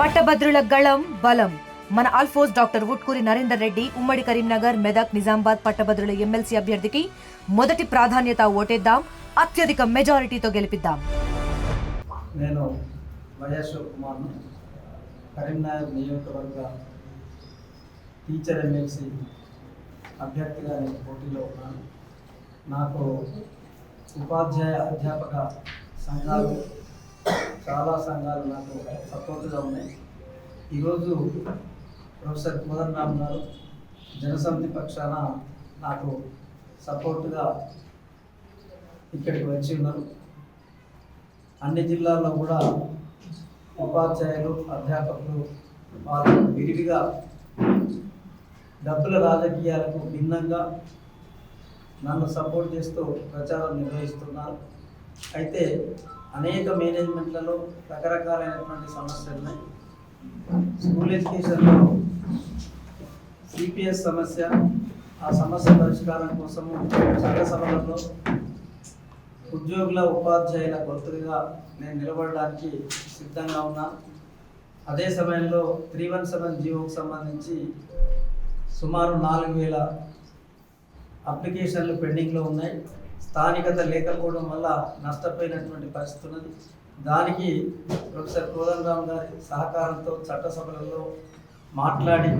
పట్టభద్రుల గళం బలం. మన ఆల్ఫోస్ డాక్టర్ ఉట్కూరి నరేందర్ రెడ్డి ఉమ్మడి కరీంనగర్ మెదక్ నిజామాబాద్ పట్టభద్రుల ఎమ్మెల్సీ అభ్యర్థికి మొదటి ప్రాధాన్యత ఓటేద్దాం అత్యధిక మెజారిటీతో గెలిపిద్దాం. నేను వైఎస్ఆర్ కుమార్ను కరీంనగర్ నియోజకవర్గ టీచర్ ఎమ్మెల్సీ అభ్యర్థిగా నేను పోటీలో ఉన్నాను. నాకు ఉపాధ్యాయ అధ్యాపక సంఘాలు చాలా సంఘాలు నాకు సపోర్ట్గా ఉన్నాయి. ఈరోజు ప్రొఫెసర్ కుమరన్ రామ్ గారు జనసమితి పక్షాన నాకు సపోర్ట్గా ఇక్కడికి వచ్చి ఉన్నారు. అన్ని జిల్లాల్లో కూడా ఉపాధ్యాయులు అధ్యాపకులు వాళ్ళు విరివిగా డబ్బుల రాజకీయాలకు భిన్నంగా నన్ను సపోర్ట్ చేస్తూ ప్రచారం నిర్వహిస్తున్నారు. అయితే అనేక మేనేజ్మెంట్లలో రకరకాలైనటువంటి సమస్యలు ఉన్నాయి స్కూల్ ఎడ్యుకేషన్లో సిపిఎస్ సమస్య ఆ సమస్య పరిష్కారం కోసము చట్టసభలలో ఉద్యోగుల ఉపాధ్యాయుల గొంతుగా నేను నిలబడడానికి సిద్ధంగా ఉన్నాను అదే సమయంలో త్రీ వన్ సెవెన్ జీవోకి సంబంధించి సుమారు నాలుగు వేల అప్లికేషన్లు పెండింగ్లో ఉన్నాయి. స్థానికత లేకపోవడం వల్ల నష్టపోయినటువంటి పరిస్థితి ఉన్నది. దానికి ప్రొఫెసర్ కోదండరామ్ గారి సహకారంతో చట్టసభలలో మాట్లాడి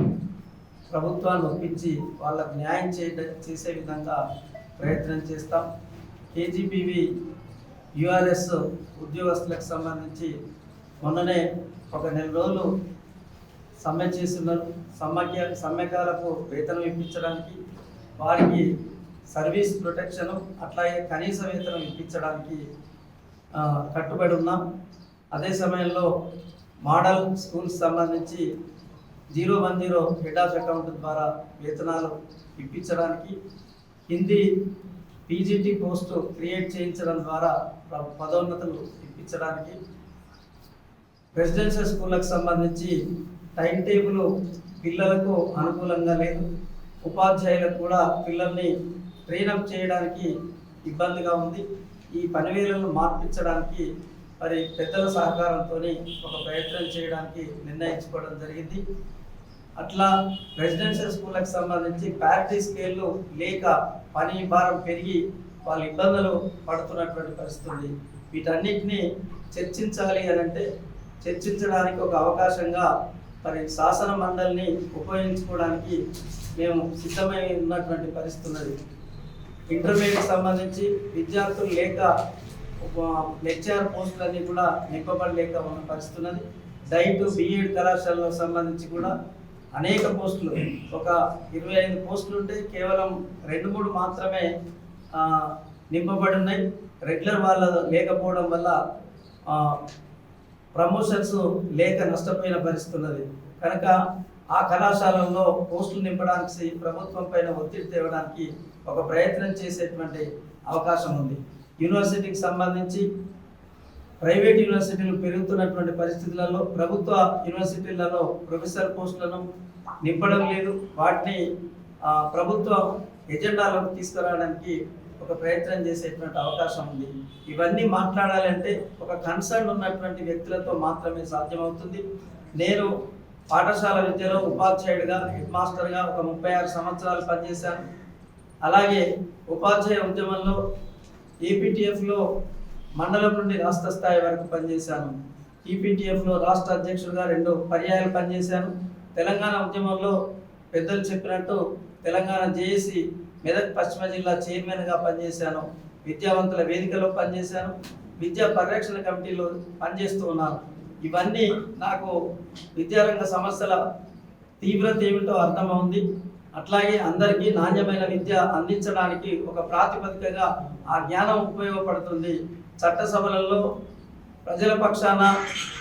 ప్రభుత్వాన్ని ఒప్పించి వాళ్ళకు న్యాయం చేయ చేసే విధంగా ప్రయత్నం చేస్తాం. కేజీబీవి యుఆర్ఎస్ ఉద్యోగస్తులకు సంబంధించి మొన్ననే ఒక నెల రోజులు సమ్మె చేస్తున్నారు. సమ్మకి సమ్మెకాలకు వేతనం ఇప్పించడానికి వారికి సర్వీస్ ప్రొటెక్షన్ అట్లాగే కనీస వేతనం ఇప్పించడానికి కట్టుబడి ఉన్నాం. అదే సమయంలో మోడల్ స్కూల్స్ సంబంధించి zero one zero head of account ద్వారా వేతనాలు ఇప్పించడానికి హిందీ పీజీటీ పోస్టు క్రియేట్ చేయించడం ద్వారా పదోన్నతులు ఇప్పించడానికి రెసిడెన్షియల్ స్కూళ్ళకు సంబంధించి టైం టేబుల్ పిల్లలకు అనుకూలంగా లేదు. ఉపాధ్యాయులకు కూడా పిల్లల్ని ట్రైనప్ చేయడానికి ఇబ్బందిగా ఉంది. ఈ పనివేలను మార్పించడానికి మరి పెద్దల సహకారంతో ఒక ప్రయత్నం చేయడానికి నిర్ణయించుకోవడం జరిగింది. అట్లా రెసిడెన్షియల్ స్కూళ్ళకి సంబంధించి ప్యారిటీ స్కేళ్ళు లేక పని భారం పెరిగి వాళ్ళు ఇబ్బందులు పడుతున్నటువంటి పరిస్థితి వీటన్నిటిని చర్చించాలి అని అంటే చర్చించడానికి ఒక అవకాశంగా మరి శాసన మండలిని ఉపయోగించుకోవడానికి మేము సిద్ధమై ఉన్నటువంటి పరిస్థితున్నది ఇంటర్మీడియట్ సంబంధించి విద్యార్థులు లేక లెక్చర్ పోస్టులన్నీ కూడా నింపబడలేక ఉన్న పరిస్థితి ఉన్నది డైట్ బిఎడ్ కళాశాలకు సంబంధించి కూడా అనేక పోస్టులు ఒక ఇరవై ఐదు పోస్టులు ఉంటే కేవలం రెండు మూడు మాత్రమే నింపబడి ఉన్నాయి రెగ్యులర్ వాళ్ళ లేకపోవడం వల్ల ప్రమోషన్స్ లేక నష్టపోయిన పరిస్థితి ఉన్నది కనుక ఆ కళాశాలల్లో పోస్టులు నింపడానికి ప్రభుత్వం పైన ఒత్తిడి తేవడానికి ఒక ప్రయత్నం చేసేటువంటి అవకాశం ఉంది. యూనివర్సిటీకి సంబంధించి ప్రైవేట్ యూనివర్సిటీలు పెరుగుతున్నటువంటి పరిస్థితులలో ప్రభుత్వ యూనివర్సిటీలలో ప్రొఫెసర్ పోస్టులను నింపడం లేదు. వాటిని ప్రభుత్వ ఎజెండాలకు తీసుకురావడానికి ఒక ప్రయత్నం చేసేటువంటి అవకాశం ఉంది. ఇవన్నీ మాట్లాడాలంటే ఒక కన్సర్న్ ఉన్నటువంటి వ్యక్తులతో మాత్రమే సాధ్యమవుతుంది. నేను పాఠశాల విద్యలో ఉపాధ్యాయుడిగా హెడ్ మాస్టర్గా ఒక ముప్పై ఆరు సంవత్సరాలు పనిచేశాను. అలాగే ఉపాధ్యాయ ఉద్యమంలో ఏపీటీఎఫ్లో మండలం నుండి రాష్ట్ర స్థాయి వరకు పనిచేశాను. ఈపీటీఎఫ్లో రాష్ట్ర అధ్యక్షుడిగా రెండు పర్యాయాలు పనిచేశాను. తెలంగాణ ఉద్యమంలో పెద్దలు చెప్పినట్టు తెలంగాణ జేఏసీ మెదక్ పశ్చిమ జిల్లా చైర్మన్గా పనిచేశాను. విద్యావంతుల వేదికలో పనిచేశాను. విద్యా పరిరక్షణ కమిటీలో పనిచేస్తూ ఉన్నాను. ఇవన్నీ నాకు విద్యారంగ సమస్యల తీవ్రత ఏమిటో అర్థమవుంది. అట్లాగే అందరికీ నాణ్యమైన విద్య అందించడానికి ఒక ప్రాతిపదికగా ఆ జ్ఞానం ఉపయోగపడుతుంది. చట్టసభలలో ప్రజల పక్షాన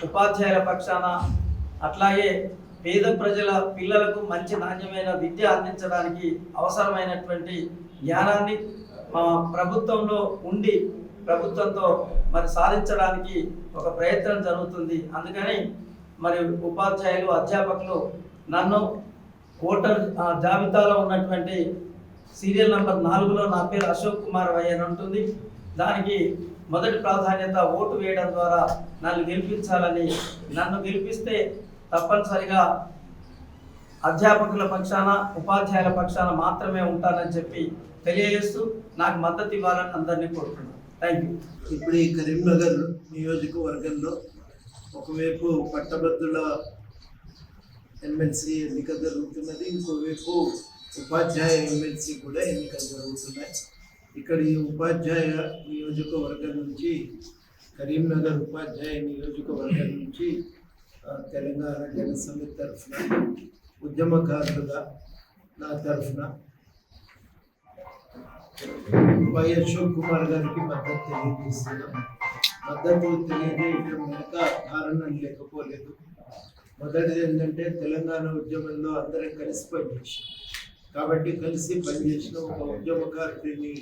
ఉపాధ్యాయుల పక్షాన అట్లాగే పేద ప్రజల పిల్లలకు మంచి నాణ్యమైన విద్య అందించడానికి అవసరమైనటువంటి జ్ఞానాన్ని మా ప్రభుత్వంలో ఉండి ప్రభుత్వంతో మరి సాధించడానికి ఒక ప్రయత్నం జరుగుతుంది. అందుకని మరి ఉపాధ్యాయులు అధ్యాపకులు నన్ను ఓటర్ జాబితాలో ఉన్నటువంటి సీరియల్ నంబర్ నాలుగులో నా పేరు అశోక్ కుమార్ వై అని ఉంటుంది. దానికి మొదటి ప్రాధాన్యత ఓటు వేయడం ద్వారా నన్ను గెలిపించాలని. నన్ను గెలిపిస్తే తప్పనిసరిగా అధ్యాపకుల పక్షాన ఉపాధ్యాయుల పక్షాన మాత్రమే ఉంటానని చెప్పి తెలియజేస్తూ నాకు మద్దతు ఇవ్వాలని అందరినీ కోరుతున్నాను థ్యాంక్ యూ ఇప్పుడు ఈ కరీంనగర్ నియోజకవర్గంలో ఒకవైపు పట్టభద్రుల ఎమ్మెల్సీ ఎన్నిక జరుగుతున్నది. ఇంకోవైపు ఉపాధ్యాయ ఎమ్మెల్సీ కూడా ఎన్నికలు జరుగుతున్నాయి. ఇక్కడ ఈ ఉపాధ్యాయ నియోజకవర్గం నుంచి కరీంనగర్ ఉపాధ్యాయ నియోజకవర్గం నుంచి తెలంగాణ జనసమితి తరఫున ఉద్యమకారులుగా నా తరఫున వై అశోక్ కుమార్ గారికి మద్దతు తెలియజేస్తున్నాం. మద్దతు తెలియజేయడం వెనుక కారణం లేకపోలేదు. మొదటిది ఏంటంటే తెలంగాణ ఉద్యమంలో అందరం కలిసి పనిచేసాం. కాబట్టి కలిసి పనిచేసిన ఒక ఉద్యమకారుడిని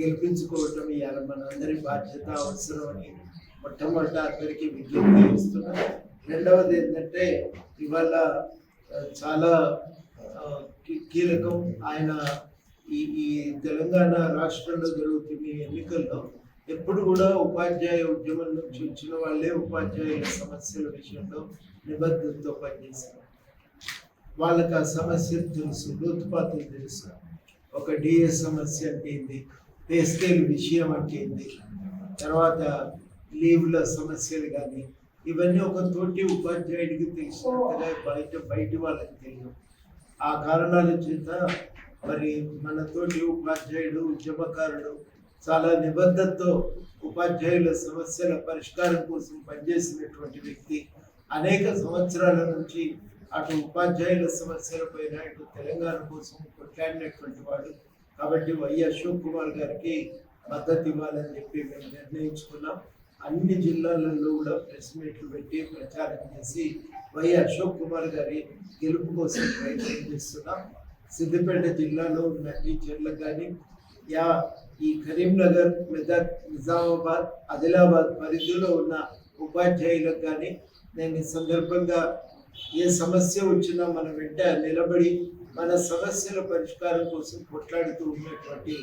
గెలిపించుకోవటం ఇవాళ మన అందరి బాధ్యత అవసరం అని మొట్టమొదట అందరికీ విజ్ఞప్తి చేస్తున్నాం. రెండవది ఏంటంటే ఇవాళ చాలా కీలకం. ఆయన ఈ ఈ తెలంగాణ రాష్ట్రంలో జరుగుతున్న ఈ ఎన్నికల్లో ఎప్పుడు కూడా ఉపాధ్యాయ ఉద్యమం నుంచి వచ్చిన వాళ్ళే ఉపాధ్యాయుల సమస్యల విషయంలో నిబద్ధతతో పనిచేశారు. వాళ్ళకి ఆ సమస్యలు తెలుసు. లోతుపాతులు తెలుసు. ఒక డిఎస్ సమస్య అంటే ఏంది? పేస్కేల్ విషయం అంటే ఏంది? తర్వాత లీవ్ల సమస్యలు కానీ ఇవన్నీ ఒక తోటి ఉపాధ్యాయుడికి తెలిసినట్టుగా బయట బయట వాళ్ళకి తెలియదు ఆ కారణాల చేత మరి మన తోటి ఉపాధ్యాయుడు ఉద్యమకారుడు చాలా నిబద్ధతతో ఉపాధ్యాయుల సమస్యల పరిష్కారం కోసం పనిచేసినటువంటి వ్యక్తి అనేక సంవత్సరాల నుంచి అటు ఉపాధ్యాయుల సమస్యలపైన ఇటు తెలంగాణ కోసం కొట్లాడినటువంటి వాడు. కాబట్టి వై అశోక్ కుమార్ గారికి మద్దతు ఇవ్వాలని చెప్పి మేము నిర్ణయించుకున్నాం. అన్ని జిల్లాలలో కూడా ప్రెస్ మీట్లు పెట్టి ప్రచారం చేసి వై అశోక్ కుమార్ గారి గెలుపు కోసం ప్రయత్నం చేస్తున్నాం. సిద్దిపేట జిల్లాలో ఉన్న టీచర్లకు కానీ యా ఈ కరీంనగర్ మెదక్ నిజామాబాద్ ఆదిలాబాద్ పరిధిలో ఉన్న ఉపాధ్యాయులకు కానీ నేను ఈ సందర్భంగా ఏ సమస్య వచ్చినా మన వెంట నిలబడి మన సమస్యల పరిష్కారం కోసం కొట్లాడుతూ ఉన్నటువంటి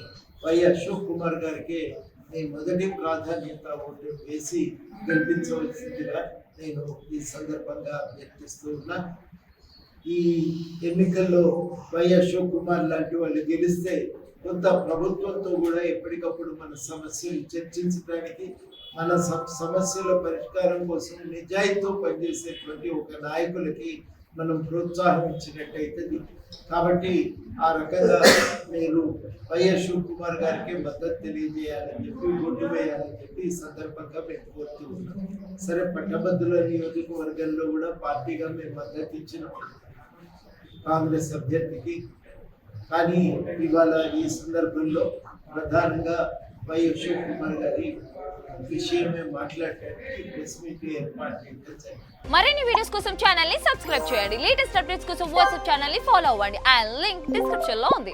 వై అశోక్ కుమార్ గారికి నేను మొదటి ప్రాధాన్యత ఓటు వేసి గెలిపించవలసిందిగా నేను ఈ సందర్భంగా వ్యక్తిస్తూ ఉన్నా. ఈ ఎన్నికల్లో వై అశోక్ కుమార్ లాంటి వాళ్ళు గెలిస్తే కొంత ప్రభుత్వంతో కూడా ఎప్పటికప్పుడు మన సమస్యలు చర్చించడానికి మన సమస్యల పరిష్కారం కోసం నిజాయితీతో పనిచేసేటువంటి ఒక నాయకులకి మనం ప్రోత్సాహం ఇచ్చినట్టయితుంది కాబట్టి ఆ రకంగా మీరు వైఎస్ అశోక్ కుమార్ గారికి మద్దతు తెలియజేయాలని చెప్పి ఓటు వేయాలని చెప్పి ఈ సందర్భంగా మేము కోరుతూ ఉన్నాం. సరే పట్టభద్రుల నియోజకవర్గంలో కూడా పార్టీగా మేము మద్దతు ఇచ్చినాం కాంగ్రెస్ అభ్యర్థికి కానీ ఇవాళ ఈ సందర్భంలో ప్రధానంగా వై అశోక్ కుమార్ గారి విషయమే మాట్లాడటానికి ప్రెస్ మీట్ ఏర్పాటు చేయడం మరిన్ని వీడియోస్ కోసం ఛానల్ని సబ్స్క్రైబ్ చేయండి. లేటెస్ట్ అప్డేట్స్ కోసం వాట్సాప్ ఛానల్ని ఫాలో అవ్వండి. ఆ లింక్ డిస్క్రిప్షన్లో ఉంది.